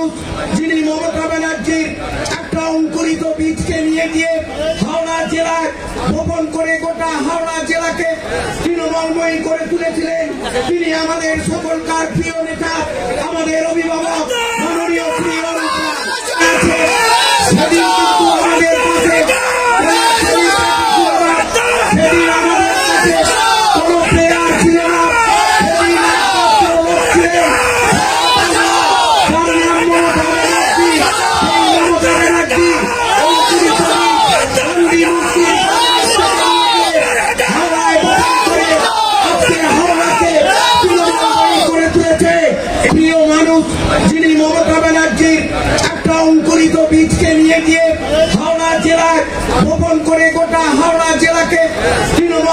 মানুষ যিনি মমতা ব্যানার্জির একটা অঙ্কুরিত বীজকে নিয়ে গিয়ে হাওড়া জেলায় বপন করে গোটা হাওড়া জেলাকে তৃণমূলময়ী করে তুলেছিলেন তিনি আমাদের সকলকার প্রিয় নেতা আমাদের অভিভাবক মাননীয় প্রিয় নেতা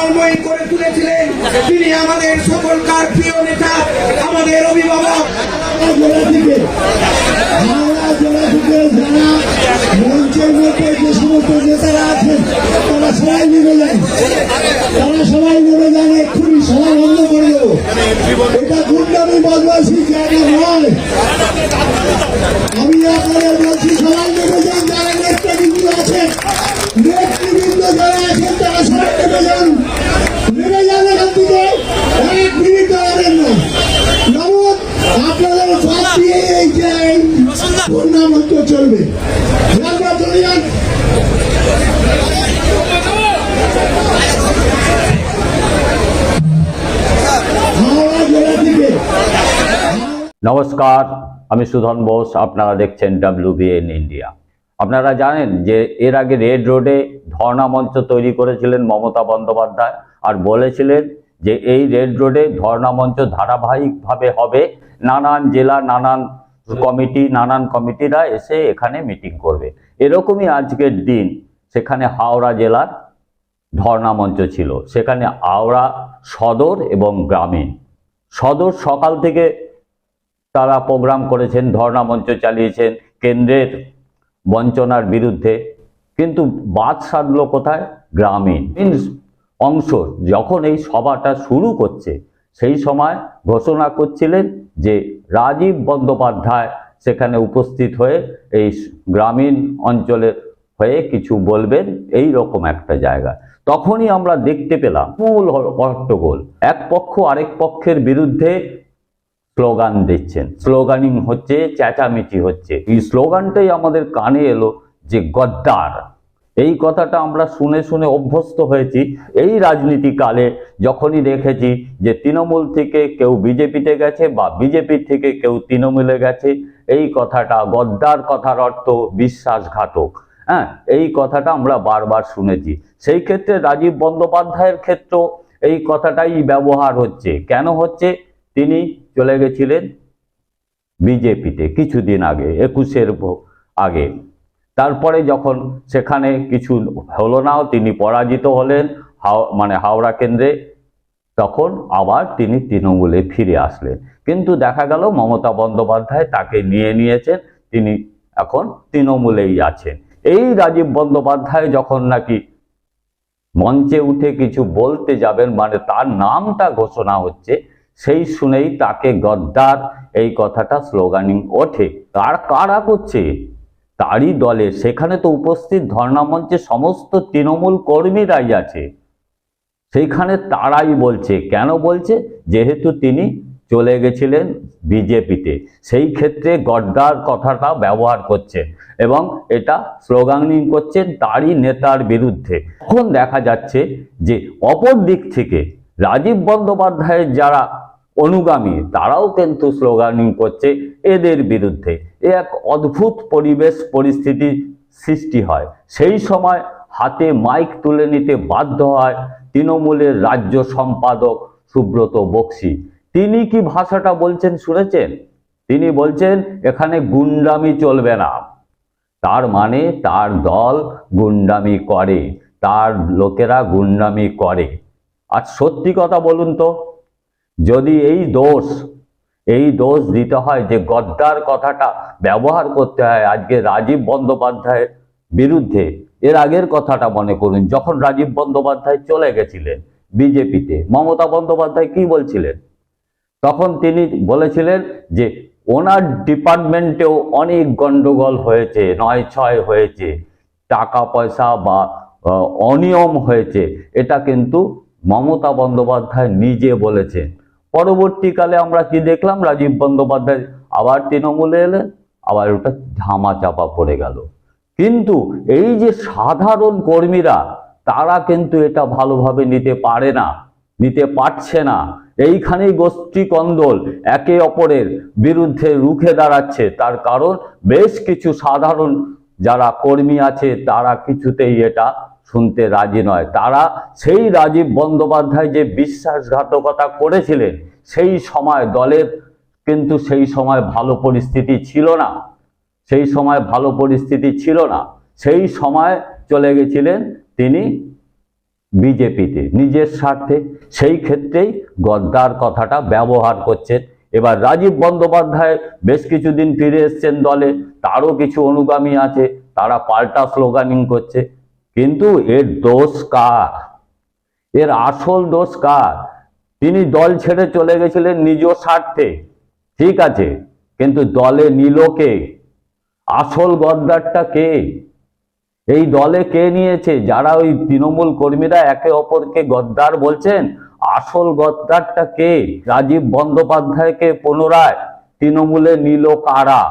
তৃণমূলময়ী করে তুলেছিলেন। তিনি আমাদের সকলকার প্রিয় নেতা, আমাদের অভিভাবক। তারা তারা বদমাসি আমি আপনাদের বলছি, সবাই নেমে যান যারা নমস্কার, আমি সুধন বোস, আপনারা দেখছেন ডাব্লিউবিএন ইন্ডিয়া আপনারা জানেন যে এর আগে রেড রোডে ধর্ণা মঞ্চ তৈরি করেছিলেন মমতা বন্দ্যোপাধ্যায় আর বলেছিলেন যে এই রেড রোডে ধর্ণা মঞ্চ ধারাবাহিকভাবে হবে। নানান জেলা, নানান কমিটি, নানান কমিটিরা এসে এখানে মিটিং করবে। এরকমই আজকের দিন সেখানে হাওড়া জেলার ধর্ণা মঞ্চ ছিল। সেখানে হাওড়া সদর এবং গ্রামীণ। সদর সকাল থেকে তারা প্রোগ্রাম করেছেন, ধর্ণা মঞ্চ চালিয়েছেন, কেন্দ্রের বঞ্চনার বিরুদ্ধে। কিন্তু বাদ সাধলো কোথায়? গ্রামীণ। অংশ যখন এই সভাটা শুরু করছে, সেই সময় ঘোষণা করছিলেন যে রাজীব বন্দ্যোপাধ্যায় সেখানে উপস্থিত হয়ে এই গ্রামীণ অঞ্চলের হয়ে কিছু বলবেন, এই রকম একটা জায়গা। তখনই আমরা দেখতে পেলাম, মূল হট্টগোল এক পক্ষ আরেক পক্ষের বিরুদ্ধে স্লোগান দিচ্ছেন। স্লোগানিং হচ্ছে, চেঁচামেচি হচ্ছে। এই স্লোগানটাই আমাদের কানে এলো যে গদ্দার। এই কথাটা আমরা শুনে শুনে অভ্যস্ত হয়েছি। এই রাজনীতিকালে যখনই দেখেছি যে তৃণমূল থেকে কেউ বিজেপিতে গেছে বা বিজেপি থেকে কেউ তৃণমূলে গেছে, এই কথাটা গদ্দার কথার অর্থ বিশ্বাসঘাতক। হ্যাঁ এই কথাটা আমরা বারবার শুনেছি। সেই ক্ষেত্রে রাজীব বন্দ্যোপাধ্যায়ের ক্ষেত্রেও এই কথাটাই ব্যবহার হচ্ছে। কেন হচ্ছে? তিনি চলে গেছিলেন বিজেপিতে কিছুদিন আগে, একুশের আগে। তারপরে যখন সেখানে কিছু হলো নাও তিনি পরাজিত হলেন হাও- মানে হাওড়া কেন্দ্রে, তখন আবার তিনি তৃণমূলে ফিরে আসলেন। কিন্তু দেখা গেল মমতা বন্দ্যোপাধ্যায় তাকে নিয়ে নিয়েছেন, তিনি এখন তৃণমূলেই আছেন। এই রাজীব বন্দ্যোপাধ্যায় যখন নাকি মঞ্চে উঠে কিছু বলতে যাবেন মানে তার নামটা ঘোষণা হচ্ছে সেই শুনেই তাকে গদ্দার। এই কথাটা স্লোগানিং ওঠে। তার কারা করছে? তারই দলে। সেখানে তো উপস্থিত ধর্ণা মঞ্চে সমস্ত তৃণমূল কর্মীরাই আছে। সেইখানে তারাই বলছে। কেন বলছে? যেহেতু তিনি চলে গেছিলেন বিজেপিতে। সেই ক্ষেত্রে গদ্দার কথাটা ব্যবহার করছেন এবং এটা স্লোগানিং করছেন তারই নেতার বিরুদ্ধে। এখন দেখা যাচ্ছে যে অপর দিক থেকে রাজীব বন্দ্যোপাধ্যায়ের যারা অনুগামী। তারাও কিন্তু স্লোগানিং করছে এদের বিরুদ্ধে। এ এক অদ্ভুত পরিবেশ পরিস্থিতি সৃষ্টি হয়। সেই সময় হাতে মাইক তুলে নিতে বাধ্য হয় তৃণমূলের রাজ্য সম্পাদক সুব্রত বক্সি। তিনি কি ভাষাটা বলছেন শুনেছেন? তিনি বলছেন, এখানে গুন্ডামি চলবে না। তার মানে তার দল গুন্ডামি করে। তার লোকেরা গুন্ডামি করে। আর সত্যি কথা বলুন তো। যদি এই দোষ এই দোষ দিতে হয় যে গদ্দার কথাটা ব্যবহার করতে হয় আজকে রাজীব বন্দ্যোপাধ্যায়ের বিরুদ্ধে, এর আগের কথাটা মনে করুন, যখন রাজীব বন্দ্যোপাধ্যায় চলে গেছিলেন বিজেপিতে, মমতা বন্দ্যোপাধ্যায় কি বলছিলেন? তখন তিনি বলেছিলেন যে ওনার ডিপার্টমেন্টেও অনেক গন্ডগোল হয়েছে নয় ছয় হয়েছে, টাকা পয়সা বা অনিয়ম হয়েছে, এটা কিন্তু মমতা বন্দ্যোপাধ্যায় নিজে বলেছেন। পরবর্তীকালে আমরা কি দেখলাম? রাজীব বন্দ্যোপাধ্যায় আবার তৃণমূলে এলেন আবার ওটা ধামা চাপা পড়ে গেল। কিন্তু এই যে সাধারণ কর্মীরা, তারা কিন্তু এটা ভালোভাবে নিতে পারে না, নিতে পারছে না। এইখানেই গোষ্ঠী কন্দল একে অপরের বিরুদ্ধে রুখে দাঁড়াচ্ছে। তার কারণ বেশ কিছু সাধারণ যারা কর্মী আছে, তারা কিছুতেই এটা শুনতে রাজি নয়। তারা সেই রাজীব বন্দ্যোপাধ্যায় যে বিশ্বাসঘাতকতা করেছিলেন, সেই সময় দলের কিন্তু সেই সময় ভালো পরিস্থিতি ছিল না। সেই সময় ভালো পরিস্থিতি ছিল না। সেই সময় চলে গেছিলেন তিনি বিজেপিতে নিজের স্বার্থে। সেই ক্ষেত্রেই গদ্দার কথাটা ব্যবহার করছেন। এবার রাজীব বন্দ্যোপাধ্যায় বেশ কিছুদিন ফিরে এসছেন দলে, তারও কিছু অনুগামী আছে, তারা পাল্টা স্লোগানিং করছে। কিন্তু এর দোষ কার? এর আসল দোষ কার? তিনি দল ছেড়ে চলে গেছিলেন নিজ স্বার্থে। ঠিক আছে, কিন্তু দলে নিল কে? আসল গদ্দারটা কে? এই দলে কে নিয়েছে? যারা ওই তৃণমূল কর্মীরা একে অপরকে গদ্দার বলছেন, আসল গদ্দারটা কে? রাজীব বন্দ্যোপাধ্যায়কে পুনরায় তৃণমূলে নিল কারা?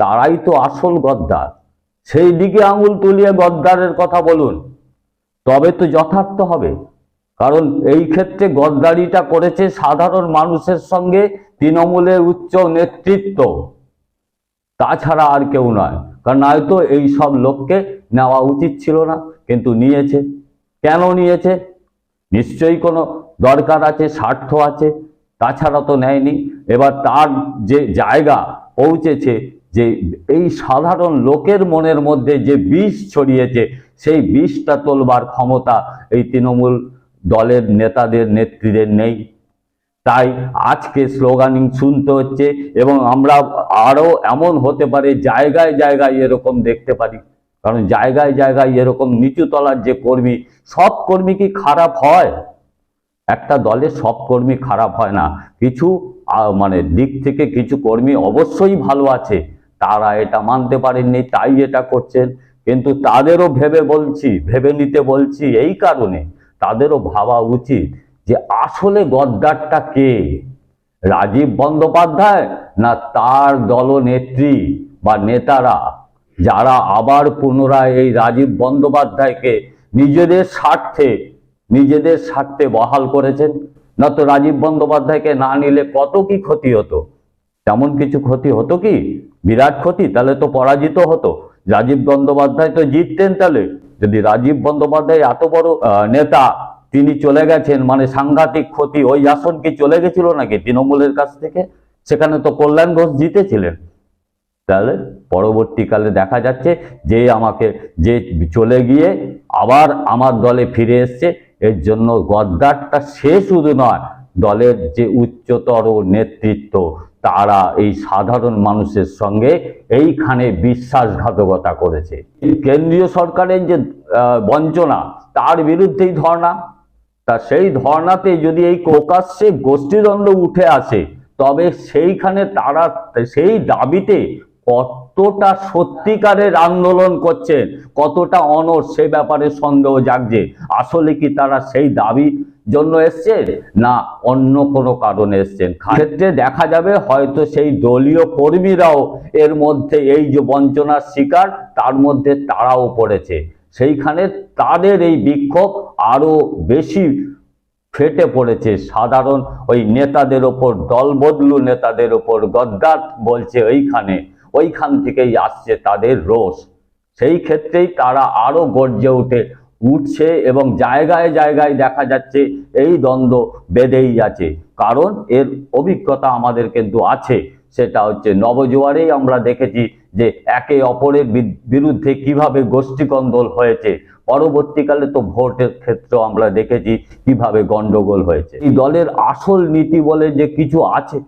তারাই তো আসল গদ্দার। সেই দিকে আঙুল তুলিয়ে গদ্দারের কথা বলুন। তবে তো যথার্থ হবে। কারণ এই ক্ষেত্রে গদ্দারিটা করেছে সাধারণ মানুষের সঙ্গে তৃণমূলের উচ্চ নেতৃত্ব। তাছাড়া আর কেউ নয়। কারণ হয়তো এই সব লোককে নেওয়া উচিত ছিল না, কিন্তু নিয়েছে। কেন নিয়েছে? নিশ্চয়ই কোনো দরকার আছে, স্বার্থ আছে। তাছাড়া তো নেয়নি। এবার তার যে জায়গা পৌঁছেছে যে এই সাধারণ লোকের মনের মধ্যে যে বিষ ছড়িয়েছে, সেই বিষটা তোলবার ক্ষমতা এই তৃণমূল দলের নেতাদের, নেত্রীদের নেই। তাই আজকে স্লোগানিং শুনতে হচ্ছে এবং আমরা আরও এমন হতে পারে জায়গায় জায়গায় এরকম দেখতে পারি। কারণ জায়গায় জায়গায় এরকম নিচুতলার যে কর্মী, সব কর্মী কি খারাপ হয়? একটা দলে সব কর্মী খারাপ হয় না। কিছু মানে দিক থেকে কিছু কর্মী অবশ্যই ভালো আছে। তারা এটা মানতে পারেননি, তাই এটা করছেন। কিন্তু তাদেরও ভেবে বলছি, ভেবে নিতে বলছি এই কারণে, তাদেরও ভাবা উচিত যে আসলে গদ্দারটা কে? রাজীব বন্দ্যোপাধ্যায় না তার দলনেত্রী বা নেতারা, যারা আবার পুনরায় এই রাজীব বন্দ্যোপাধ্যায়কে নিজেদের স্বার্থে নিজেদের স্বার্থে বহাল করেছেন? না তো রাজীব বন্দ্যোপাধ্যায়কে না নিলে কত কি ক্ষতি হতো? তেমন কিছু ক্ষতি হতো কি? বিরাট ক্ষতি, তাহলে তো পরাজিত হতো। রাজীব বন্দ্যোপাধ্যায় তো জিততেন তাহলে। যদি রাজীব বন্দ্যোপাধ্যায় এত বড় নেতা, তিনি চলে গেছেন মানে সাংঘাতিক ক্ষতি, ওই আসন কি চলে গেছিল নাকি তৃণমূলের কাছ থেকে? সেখানে তো কল্যাণ ঘোষ জিতেছিলেন। তাহলে পরবর্তীকালে দেখা যাচ্ছে যে আমাকে, যে চলে গিয়ে আবার আমার দলে ফিরে এসছে, এর জন্য গদ্দারটা সে শুধু নয়, দলের যে উচ্চতর নেতৃত্ব তারা এই সাধারণ মানুষের সঙ্গে এইখানে বিশ্বাসঘাতকতা করেছে। কেন্দ্রীয় সরকারের যে বঞ্চনা, তার বিরুদ্ধেই ধর্ণা। তা সেই ধর্ণাতে যদি এই প্রকাশ্যে গোষ্ঠীদ্বন্দ্ব উঠে আসে, তবে সেইখানে তারা, সেই দাবিতে কতটা সত্যিকারের আন্দোলন করছেন কতটা অনর সে ব্যাপারে সন্দেহ জাগছে। আসলে কি তারা সেই দাবি জন্য এসছেন না অন্য কোনো কারণে এসছেন? ক্ষেত্রে দেখা যাবে হয়তো সেই দলীয় কর্মীরাও এর মধ্যে এই যে বঞ্চনার শিকার, তার মধ্যে তারাও পড়েছে। সেইখানে তাদের এই বিক্ষোভ আরও বেশি ফেটে পড়েছে। সাধারণ ওই নেতাদের ওপর, দলবদলু নেতাদের ওপর গদ্দার বলছে ওইখানে ওইখান থেকেই আসছে তাদের রোষ। সেই ক্ষেত্রেই তারা আরও গর্জে উঠে উঠছে এবং জায়গায় জায়গায় দেখা যাচ্ছে এই দ্বন্দ্ব বেঁধেই আছে। কারণ এর অভিজ্ঞতা আমাদের কিন্তু আছে। সেটা হচ্ছে নবজোয়ারেই আমরা দেখেছি যে একে অপরের বিরুদ্ধে কীভাবে গোষ্ঠীকন্দল হয়েছে। পরবর্তীকালে তো ভোটের ক্ষেত্রেও আমরা দেখেছি কীভাবে গন্ডগোল হয়েছে। এই দলের আসল নীতি বলে যে কিছু আছে,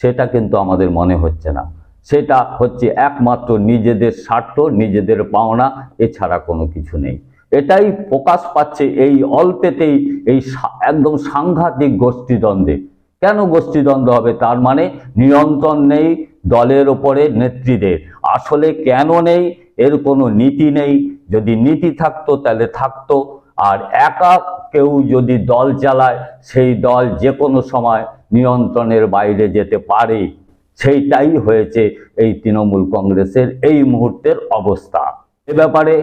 সেটা কিন্তু আমাদের মনে হচ্ছে না। সেটা হচ্ছে একমাত্র নিজেদের স্বার্থ, নিজেদের পাওনা, এছাড়া কোনো কিছু নেই। এটাই প্রকাশ পাচ্ছে এই অল্পেতেই এই একদম সাংঘাতিক গোষ্ঠীদ্বন্দ্বে। কেন গোষ্ঠীদ্বন্দ্ব হবে? তার মানে নিয়ন্ত্রণ নেই দলের ওপরে নেত্রীদের। আসলে কেন নেই? এর কোনো নীতি নেই। যদি নীতি থাকতো, তাহলে থাকতো। আর একা কেউ যদি দল চালায়, সেই দল যে কোনো সময় নিয়ন্ত্রণের বাইরে যেতে পারে। সেইটাই হয়েছে এই তৃণমূল কংগ্রেসের এই মুহূর্তের অবস্থা। এ ব্যাপারে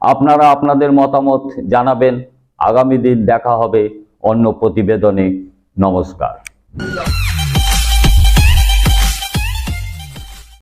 আপনারা আপনাদের মতামত জানাবেন। আগামী দিন দেখা হবে অন্য প্রতিবেদনে। নমস্কার।